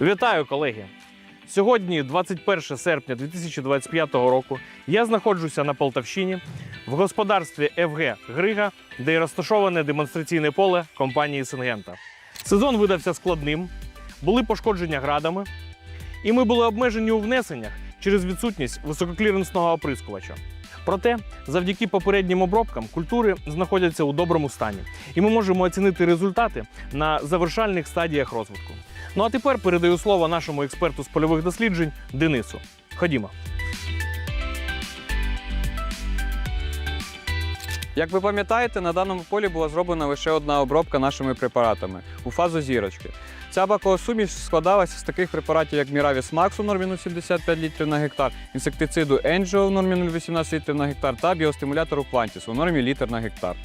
Вітаю, колеги! Сьогодні, 21 серпня 2025 року, я знаходжуся на Полтавщині в господарстві ФГ Грига, де й розташоване демонстраційне поле компанії Сингента. Сезон видався складним, були пошкодження градами, і ми були обмежені у внесеннях через відсутність висококліренсного оприскувача. Проте, завдяки попереднім обробкам, культури знаходяться у доброму стані, і ми можемо оцінити результати на завершальних стадіях розвитку. Ну а тепер передаю слово нашому експерту з польових досліджень Денису. Ходімо. Як ви пам'ятаєте, на даному полі була зроблена лише одна обробка нашими препаратами у фазу зірочки. Ця бакова суміш складалася з таких препаратів, як Miravis Max у нормі 0,75 літрів на гектар, інсектициду Angio у нормі 0,18 літрів на гектар та біостимулятору Quantis у нормі літр на гектар.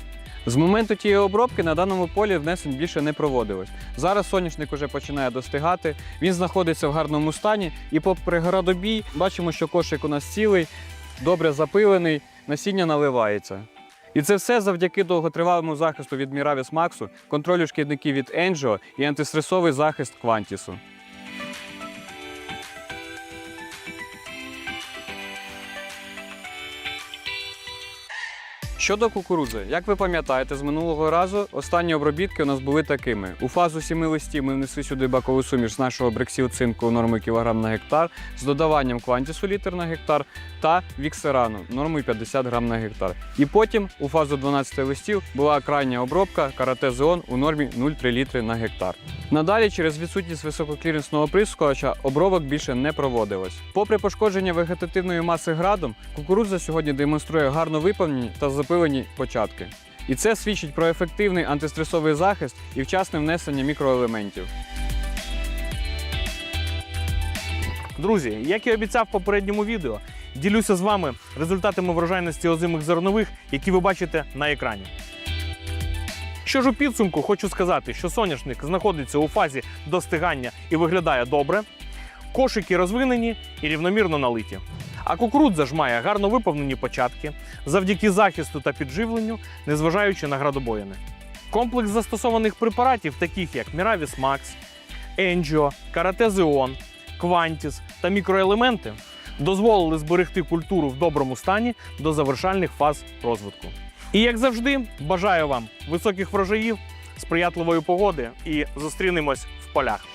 З моменту тієї обробки на даному полі внесень більше не проводилось. Зараз соняшник уже починає достигати, він знаходиться в гарному стані, і попри градобій бачимо, що кошик у нас цілий, добре запилений, насіння наливається. І це все завдяки довготривалому захисту від Miravis Max, контролю шкідників від Angio і антистресовий захист Quantis. Щодо кукурудзи, як ви пам'ятаєте, з минулого разу останні обробітки у нас були такими. У фазу 7 листів ми внесли сюди бакову суміш з нашого брексіл цинку нормою кілограм на гектар з додаванням квантісу літр на гектар та віксерану нормою 50 грам на гектар. І потім у фазу 12 листів була крайня обробка карате зеон у нормі 0,3 літри на гектар. Надалі, через відсутність висококліренсного прискувача, обробок більше не проводилось. Попри пошкодження вегетативної маси градом, кукурудза сьогодні демонструє гарно виповнені та запилені початки. І це свідчить про ефективний антистресовий захист і вчасне внесення мікроелементів. Друзі, як і обіцяв в попередньому відео, ділюся з вами результатами врожайності озимих зернових, які ви бачите на екрані. Що ж у підсумку, хочу сказати, що соняшник знаходиться у фазі достигання і виглядає добре, кошики розвинені і рівномірно налиті. А кукурудза ж має гарно виповнені початки завдяки захисту та підживленню, незважаючи на градобоїни. Комплекс застосованих препаратів, таких як Max, Angio, Karate Zeon, Quantis та мікроелементи, дозволили зберегти культуру в доброму стані до завершальних фаз розвитку. І як завжди, бажаю вам високих врожаїв, сприятливої погоди і зустрінемось в полях.